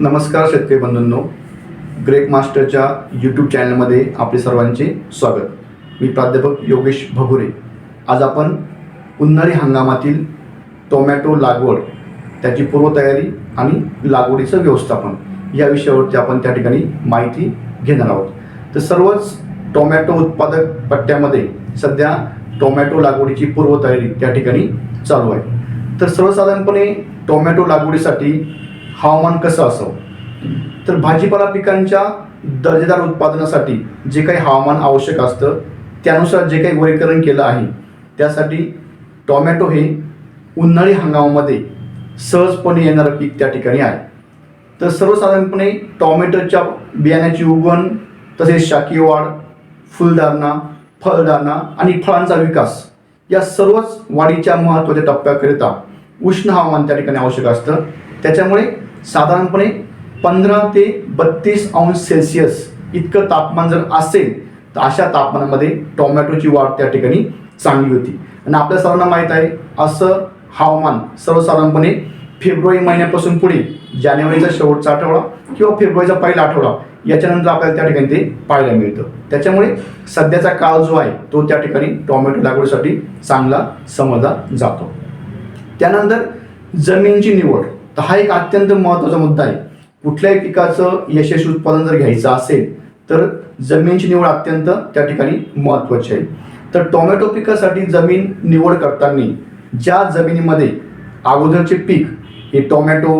नमस्कार शेतकरी बंधूंनो. Greig मास्टरच्या YouTube चॅनलमध्ये आपले सर्वांचे स्वागत. मी प्राध्यापक योगेश भगुरे. आज आपण उन्हाळी हंगामातील टोमॅटो लागवड त्याची पूर्वतयारी आणि लागवडीचं व्यवस्थापन या विषयावरती आपण त्या ठिकाणी माहिती घेणार आहोत. तर सर्वच टोमॅटो उत्पादक पट्ट्यामध्ये सध्या टोमॅटो लागवडीची पूर्वतयारी त्या ठिकाणी चालू आहे. तर सर्वसाधारणपणे टोमॅटो लागवडीसाठी हवामान कसं असावं? तर भाजीपाला पिकांच्या दर्जेदार उत्पादनासाठी जे काही हवामान आवश्यक असतं त्यानुसार जे काही वर्गीकरण केलं आहे त्यासाठी टोमॅटो हे उन्हाळी हंगामामध्ये सहजपणे येणारं पीक त्या ठिकाणी आहे. तर सर्वसाधारणपणे टोमॅटोच्या बियाण्याची उगवण तसेच शाकीय वाढ फुलधारणा फळधारणा आणि फळांचा विकास या सर्वच वाढीच्या महत्त्वाच्या टप्प्याकरिता उष्ण हवामान त्या ठिकाणी आवश्यक असतं. त्याच्यामुळे साधारणपणे पंधरा ते बत्तीस अंश सेल्सिअस इतकं तापमान जर असेल तर अशा तापमानामध्ये टोमॅटोची वाढ त्या ठिकाणी चांगली होती. आणि आपल्या सर्वांना माहीत आहे असं हवामान सर्वसाधारणपणे फेब्रुवारी महिन्यापासून पुढे जानेवारीचा शेवटचा आठवडा किंवा फेब्रुवारीचा पहिला आठवडा याच्यानंतर आपल्याला त्या ठिकाणी ते पाहायला मिळतं. त्याच्यामुळे सध्याचा काळ जो आहे तो त्या ठिकाणी टोमॅटो लागवडीसाठी चांगला समजला जातो. त्यानंतर जमिनीची निवड. तर हा एक अत्यंत महत्त्वाचा मुद्दा आहे. कुठल्याही पिकाचं यशस्वी उत्पादन जर घ्यायचं असेल तर जमिनीची निवड अत्यंत त्या ठिकाणी महत्त्वाची आहे. तर टोमॅटो पिकासाठी जमीन निवड करताना ज्या जमिनीमध्ये अगोदरचे पीक हे टोमॅटो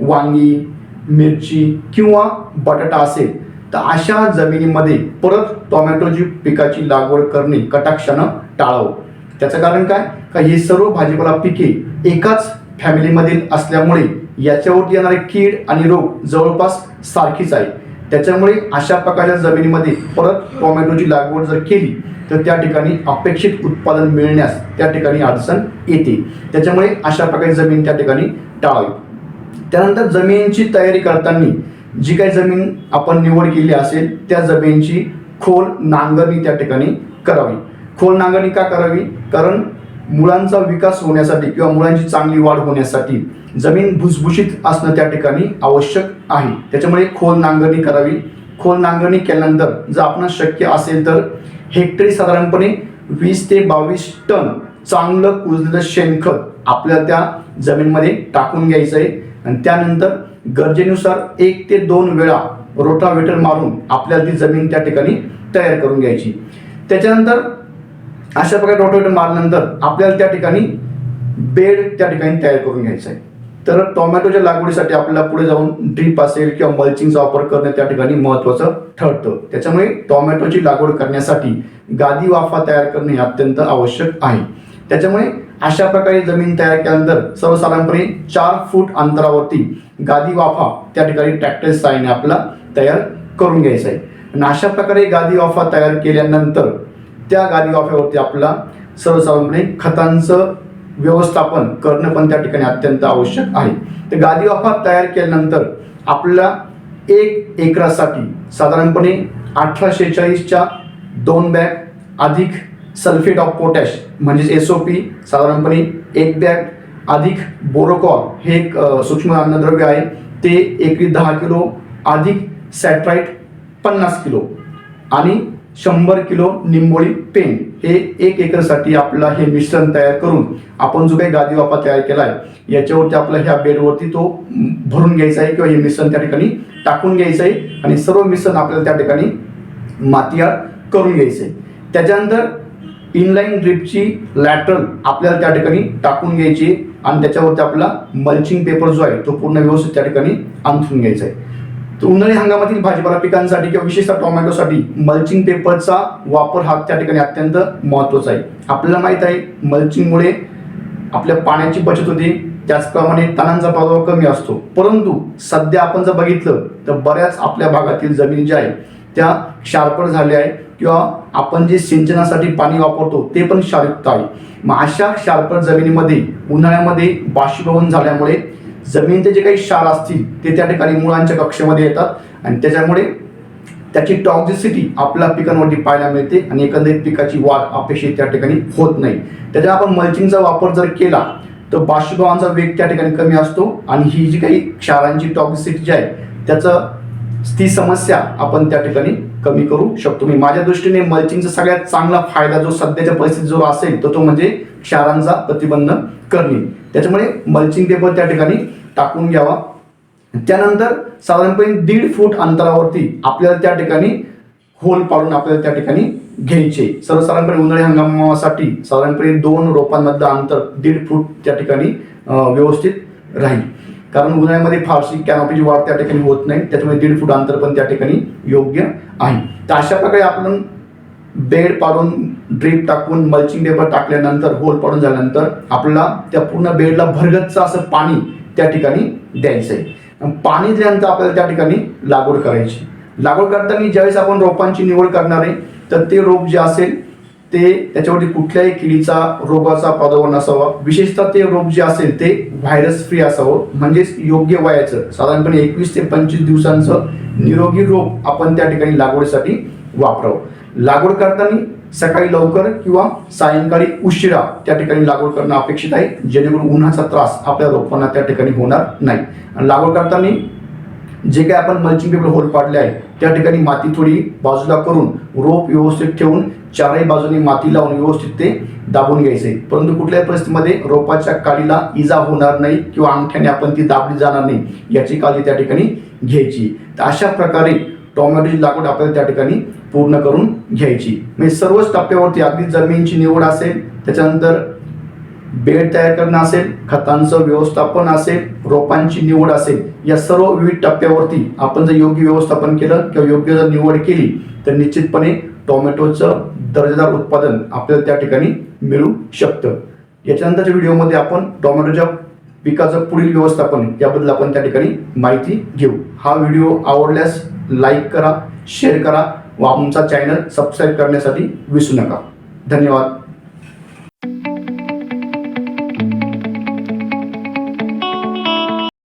वांगी मिरची किंवा बटाटा असेल तर अशा जमिनीमध्ये परत टोमॅटोची पिकाची लागवड करणे कटाक्षानं टाळावं. त्याचं कारण काय? का हे सर्व भाजीपाला पिके एकाच फॅमिलीमधील असल्यामुळे याच्यावरती येणारे कीड आणि रोग जवळपास सारखीच आहे. त्याच्यामुळे अशा प्रकारच्या जमिनीमध्ये परत टोमॅटोची लागवड जर केली तर त्या ठिकाणी अपेक्षित उत्पादन मिळण्यास त्या ठिकाणी अडचण येते. त्याच्यामुळे अशा प्रकारची जमीन त्या ठिकाणी टाळावी. त्यानंतर जमिनीची तयारी करताना जी काही जमीन आपण निवड केली असेल त्या जमिनीची खोल नांगरणी त्या ठिकाणी करावी. खोल नांगरणी का करावी? कारण मुलांचा विकास होण्यासाठी किंवा मुलांची चांगली वाढ होण्यासाठी जमीन भुसभुशीत असणं त्या ठिकाणी आवश्यक आहे. त्याच्यामुळे खोल नांगरणी करावी. खोल नांगरणी केल्यानंतर जर आपण शक्य असेल तर हेक्टरी साधारणपणे वीस ते बावीस टन चांगलं कुजलेलं शेणखत आपल्याला त्या जमीनमध्ये टाकून घ्यायचं आहे. आणि त्यानंतर गरजेनुसार एक ते दोन वेळा रोटावेटर मारून आपल्याला ती जमीन त्या ठिकाणी तयार करून घ्यायची. त्याच्यानंतर अशा प्रकारे रोटोवेटर मारल्यानंतर आपल्याला त्या ठिकाणी बेड त्या ठिकाणी तयार करून घ्यायचं आहे. तर टोमॅटोच्या लागवडीसाठी आपल्याला पुढे जाऊन ड्रीप असेल किंवा मल्चिंगचा वापर करणे त्या ठिकाणी महत्त्वाचं ठरतं. त्याच्यामुळे टोमॅटोची लागवड करण्यासाठी गादी वाफा तयार करणे अत्यंत आवश्यक आहे. त्याच्यामुळे अशा प्रकारे जमीन तयार केल्यानंतर सर्वसाधारणपणे चार फूट अंतरावरती गादी वाफा त्या ठिकाणी ट्रॅक्टर साहाय्याने आपला तयार करून घ्यायचा आहे. आणि अशा प्रकारे गादी वाफा तयार केल्यानंतर त्या गादी वाफ्यावरती आपला सर्वसाधारणपणे खतांचं व्यवस्थापन करणं पण त्या ठिकाणी अत्यंत आवश्यक आहे. तर गादी वाफा तयार केल्यानंतर आपल्याला एक एकरासाठी साधारणपणे अठरा शेहेचाळीसच्या दोन बॅग अधिक सल्फेट ऑफ पोटॅश म्हणजेच एस ओ पी साधारणपणे एक बॅग अधिक बोरोकॉल हे एक सूक्ष्म अन्नद्रव्य आहे. ते एकरी दहा किलो अधिक सॅट्राईट पन्नास किलो. आणि शंभर किलो निंबोळी पेन हे एक एकरसाठी आपला हे मिश्रण तयार करून आपण जो काही गादी वापा तयार केला आहे याच्यावरती आपला ह्या बेडवरती तो भरून घ्यायचा आहे किंवा हे मिश्रण त्या ठिकाणी टाकून घ्यायचं आहे आणि सर्व मिश्रण आपल्याला त्या ठिकाणी मातीयार करून घ्यायचं आहे. त्याच्यानंतर इनलाईन ड्रिपची लॅटरल आपल्याला त्या ठिकाणी टाकून घ्यायची आणि त्याच्यावरती आपला मल्चिंग पेपर जो आहे तो पूर्ण व्यवस्थित त्या ठिकाणी अंथरून घ्यायचा आहे. उन्हाळी हंगामातील भाजीपाला पिकांसाठी किंवा विशेषतः टोमॅटोसाठी मल्चिंग पेपरचा वापर हा त्या ठिकाणी अत्यंत महत्त्वाचा आहे. आपल्याला माहीत आहे मल्चिंगमुळे आपल्या पाण्याची बचत होते त्याचप्रमाणे तणांचा प्रभाव कमी असतो. परंतु सध्या आपण जर बघितलं तर बऱ्याच आपल्या भागातील जमिनी ज्या आहे त्या क्षारपड झाल्या आहे किंवा आपण जे सिंचनासाठी पाणी वापरतो ते पण क्षारयुक्त आहे. मग अशा क्षारपड जमिनीमध्ये उन्हाळ्यामध्ये बाष्पीभवन झाल्यामुळे जमिनीचे जे काही क्षार असतील ते त्या ठिकाणी मुळांच्या कक्षेमध्ये येतात. आणि त्याच्यामुळे त्याची टॉक्झिसिटी आपल्या पिकांवरती पाहायला मिळते आणि एकंदरीत पिकाची वाढ अपेक्षित त्या ठिकाणी होत नाही. त्याच्या आपण मल्चिंगचा वापर जर केला तर बाष्पीभवनाचा वेग त्या ठिकाणी कमी असतो आणि ही जी काही क्षारांची टॉक्सिसिटी जी आहे त्याचं ती समस्या आपण त्या ठिकाणी कमी करू शकतो. मी माझ्या दृष्टीने मल्चिंगचा सगळ्यात चांगला फायदा जो सध्याच्या परिस्थितीत जो असेल तर तो म्हणजे क्षारांचा प्रतिबंध करणे. त्याच्यामुळे मल्चिंग पेपर त्या ठिकाणी टाकून घ्यावा. त्यानंतर साधारणपणे दीड फूट अंतरावरती आपल्याला त्या ठिकाणी होल पाडून आपल्याला त्या ठिकाणी घ्यायचे. सर्वसाधारणपणे उन्हाळी हंगामासाठी साधारणपणे दोन रोपांमधलं अंतर दीड फूट त्या ठिकाणी व्यवस्थित राहील. कारण उन्हाळ्यामध्ये फारशी कॅनॉपीची वाढ त्या ठिकाणी होत नाही. त्याच्यामुळे दीड फूट अंतर पण त्या ठिकाणी योग्य आहे. तर अशा प्रकारे आपण बेड पाडून ड्रीप टाकून मल्चिंग पेपर टाकल्यानंतर होल पाडून झाल्यानंतर आपल्याला त्या पूर्ण बेडला भरगच्च असं पाणी त्या ठिकाणी द्यायचं आहे पाणी दिल्यानंतर आपल्याला त्या ठिकाणी लागवड करायची. लागवड करताना ज्यावेळेस आपण रोपांची निवड करणार आहे तर ते रोप जे असेल ते त्याच्यावरती कुठल्याही किडीचा रोगाचा प्रादुर्भाव नसावा. विशेषतः ते रोप जे असेल ते व्हायरस फ्री असावं. म्हणजेच योग्य वयाचं साधारणपणे एकवीस ते पंचवीस दिवसांचं निरोगी रोप आपण त्या ठिकाणी लागवडीसाठी वापरावं. लागवड करताना सकाळी लवकर किंवा सायंकाळी उशिरा त्या ठिकाणी लागवड करणं अपेक्षित आहे जेणेकरून उन्हाचा त्रास आपल्या रोपांना त्या ठिकाणी होणार नाही. आणि लागवड करताना जे काही आपण मल्चिंग पेपर होल पाडले आहे त्या ठिकाणी माती थोडी बाजूला करून रोप व्यवस्थित ठेवून चारही बाजूनी माती लावून व्यवस्थित ते दाबून घ्यायचे. परंतु कुठल्याही परिस्थितीमध्ये रोपाच्या काडीला इजा होणार नाही किंवा अंगठ्याने आपण ती दाबली जाणार नाही याची काळजी त्या ठिकाणी घ्यायची. तर अशा प्रकारे टोमॅटोची लागवड आपल्याला त्या ठिकाणी पूर्ण करून घ्यायची. म्हणजे सर्वच टप्प्यावरती अगदी जमिनीची निवड असेल त्याच्यानंतर बेड तयार करणं असेल खतांचं व्यवस्थापन असेल रोपांची निवड असेल या सर्व विविध टप्प्यावरती आपण जर योग्य व्यवस्थापन केलं किंवा योग्य जर निवड केली तर निश्चितपणे टोमॅटोचं दर्जेदार उत्पादन आपल्याला त्या ठिकाणी मिळू शकतं. याच्यानंतरच्या व्हिडिओमध्ये आपण टोमॅटोच्या पिकाचं पुढील व्यवस्थापन याबद्दल आपण त्या ठिकाणी माहिती घेऊ. हा व्हिडिओ आवडल्यास लाईक करा शेअर करा व आमचा चॅनल सबस्क्राईब करण्यासाठी विसरू नका. धन्यवाद.